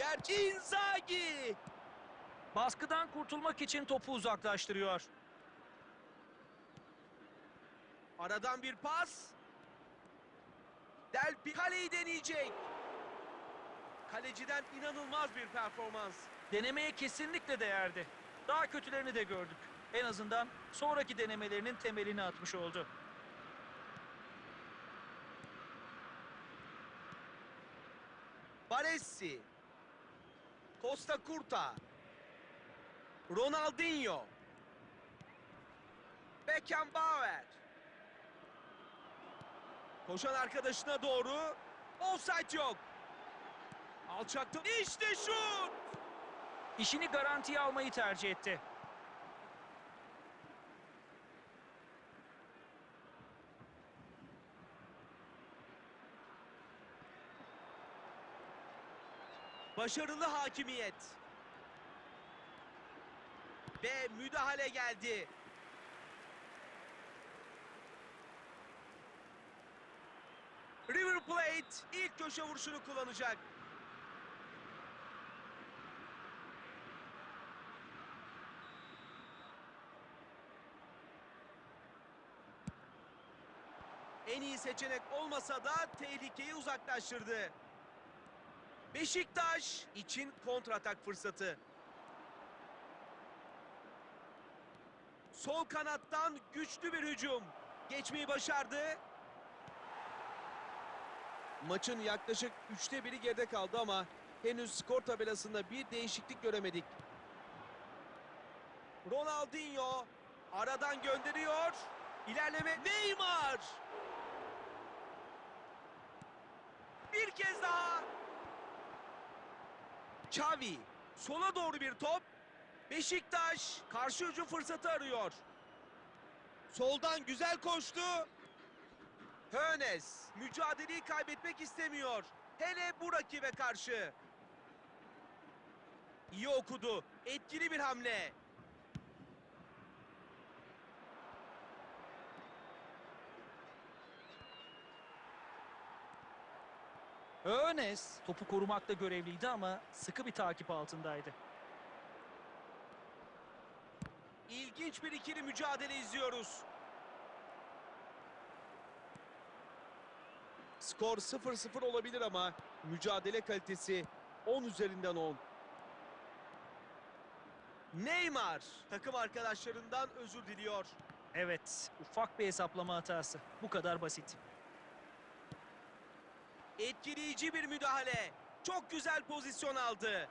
Gerçi Inzaghi! Baskıdan kurtulmak için topu uzaklaştırıyor. Aradan bir pas. Del Pi- kaleyi deneyecek. Kaleciden inanılmaz bir performans. Denemeye kesinlikle değerdi. Daha kötülerini de gördük. En azından sonraki denemelerinin temelini atmış oldu. Baresi. Costa Curta. Ronaldinho. Beckenbauer. Koşan arkadaşına doğru. Offside yok. Alçaktı. İşte şut. İşini garantiye almayı tercih etti. Başarılı hakimiyet. Ve müdahale geldi. River Plate ilk köşe vuruşunu kullanacak. En iyi seçenek olmasa da tehlikeyi uzaklaştırdı. Beşiktaş için kontratak fırsatı. Sol kanattan güçlü bir hücum. Geçmeyi başardı. Maçın yaklaşık üçte biri geride kaldı ama henüz skor tabelasında bir değişiklik göremedik. Ronaldinho aradan gönderiyor. İlerleme Neymar. Bir kez daha. Xavi sola doğru bir top. Beşiktaş karşı hücum fırsatı arıyor. Soldan güzel koştu. Hönes mücadeleyi kaybetmek istemiyor. Hele bu rakibe karşı. İyi okudu. Etkili bir hamle. Önes topu korumakta görevliydi ama sıkı bir takip altındaydı. İlginç bir ikili mücadele izliyoruz. Skor 0-0 olabilir ama mücadele kalitesi 10 üzerinden 10. Neymar takım arkadaşlarından özür diliyor. Evet, ufak bir hesaplama hatası. Bu kadar basit. Etkileyici bir müdahale. Çok güzel pozisyon aldı.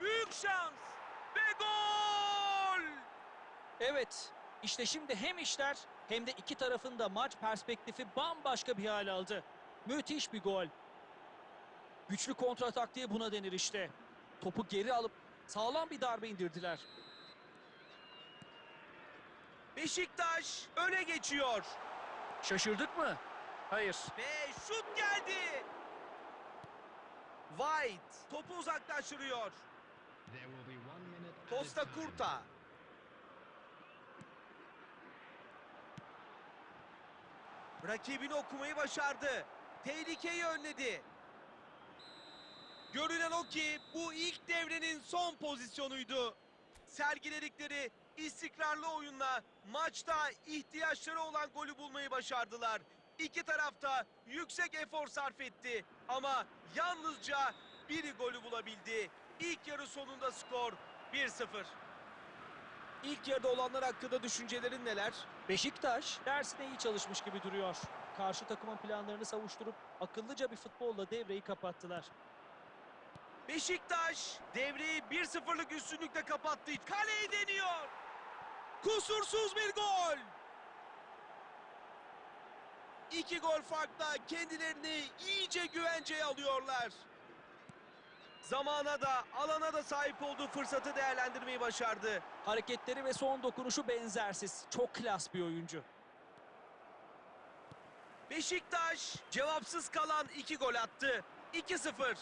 Büyük şans ve gol! Evet, işte şimdi hem işler hem de iki tarafın da maç perspektifi bambaşka bir hal aldı. Müthiş bir gol. Güçlü kontratak diye buna denir işte. Topu geri alıp sağlam bir darbe indirdiler. Beşiktaş öne geçiyor. Şaşırdık mı? Hayır. Ve şut geldi. White topu uzaklaştırıyor. There will be one minute added Costa. Curta. Rakibini okumayı başardı. Tehlikeyi önledi. Görünen o ki bu ilk devrenin son pozisyonuydu. Sergiledikleri istikrarlı oyunla maçta ihtiyaçları olan golü bulmayı başardılar. İki tarafta yüksek efor sarf etti ama yalnızca biri golü bulabildi. İlk yarı sonunda skor 1-0. İlk yarıda olanlar hakkında düşüncelerin neler? Beşiktaş dersine iyi çalışmış gibi duruyor. Karşı takımın planlarını savuşturup akıllıca bir futbolla devreyi kapattılar. Beşiktaş devreyi 1-0'lık üstünlükle kapattı. Kaleyi deniyor. Kusursuz bir gol. İki gol farkla kendilerini iyice güvenceye alıyorlar. Zamana da alana da sahip olduğu fırsatı değerlendirmeyi başardı. Hareketleri ve son dokunuşu benzersiz. Çok klas bir oyuncu. Beşiktaş cevapsız kalan iki gol attı. 2-0.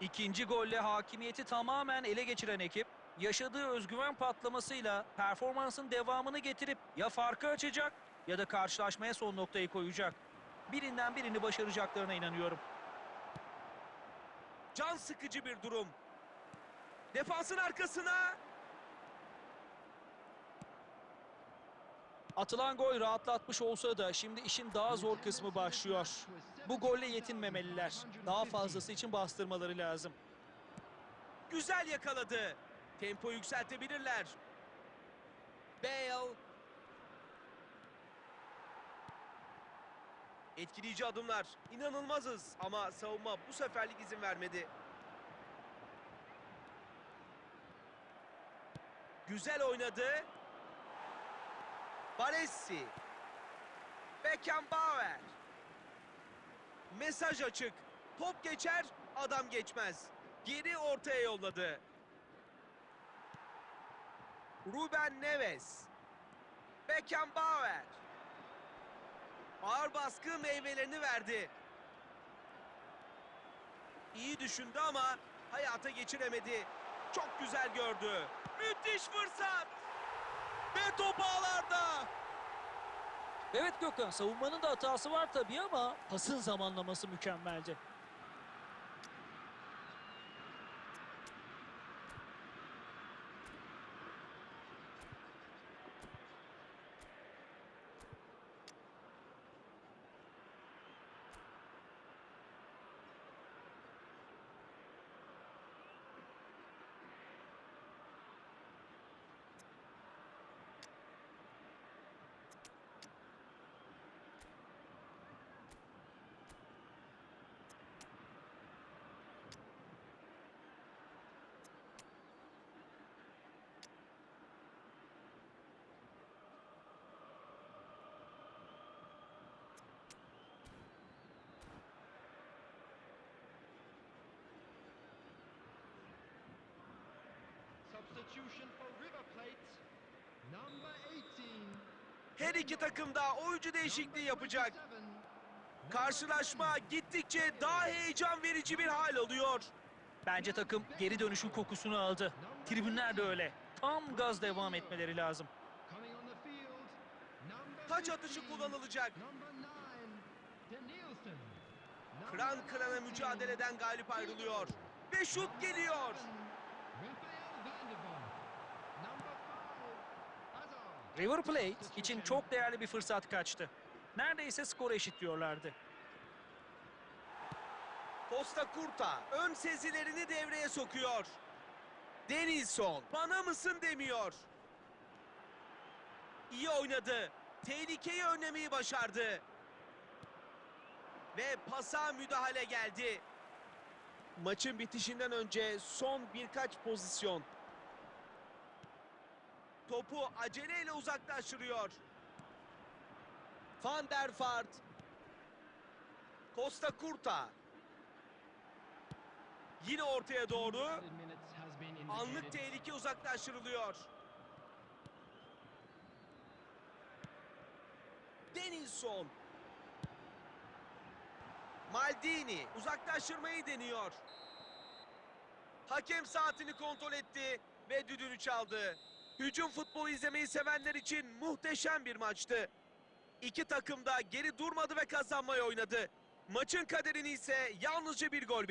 İkinci golle hakimiyeti tamamen ele geçiren ekip, yaşadığı özgüven patlamasıyla performansın devamını getirip ya farkı açacak ya da karşılaşmaya son noktayı koyacak. Birinden birini başaracaklarına inanıyorum. Can sıkıcı bir durum. Defansın arkasına Atılan gol rahatlatmış olsa da şimdi işin daha zor kısmı başlıyor. Bu golle yetinmemeliler. Daha fazlası için bastırmaları lazım. güzel yakaladı. Tempo yükseltebilirler. Bale. Etkileyici adımlar. İnanılmazız ama savunma bu seferlik izin vermedi. Güzel oynadı. Baresi. Beckenbauer. Mesaj açık. Top geçer, adam geçmez. Geri ortaya yolladı. Ruben Neves. Beckenbauer. Ağır baskı meyvelerini verdi. İyi düşündü ama hayata geçiremedi. Çok güzel gördü. Müthiş fırsat. Ve top ağlarda. Evet Gökhan savunmanın da hatası var tabii ama pasın zamanlaması mükemmeldi. Substitution for River Plate. Number 18. Her iki takım da oyuncu değişikliği yapacak. 27. Karşılaşma gittikçe daha heyecan verici bir hal alıyor. Bence takım geri dönüşün kokusunu aldı. Tribünler de öyle. Tam gaz devam etmeleri lazım. Taç atışı 15. kullanılacak. Number 9. Danielson. Kıran kırana mücadeleden galip ayrılıyor. Ve şut geliyor. Rafael van der Vaart. Number 5. Hazard. River Plate için çok değerli bir fırsat kaçtı. Neredeyse skoru eşitliyorlardı. Costa Curta ön sezilerini devreye sokuyor. Denilson bana mısın demiyor. İyi oynadı. Tehlikeyi önlemeyi başardı. Ve pasa müdahale geldi. Maçın bitişinden önce son birkaç pozisyon. Topu aceleyle uzaklaştırıyor. Van der Vaart. Costa Curta. Yine ortaya doğru. Anlık tehlike uzaklaştırılıyor. Denilson. Maldini uzaklaştırmayı deniyor. Hakem saatini kontrol etti ve düdüğünü çaldı. Hücum futbolu izlemeyi sevenler için muhteşem bir maçtı. İki takım da geri durmadı ve kazanmayı oynadı. Maçın kaderini ise yalnızca bir gol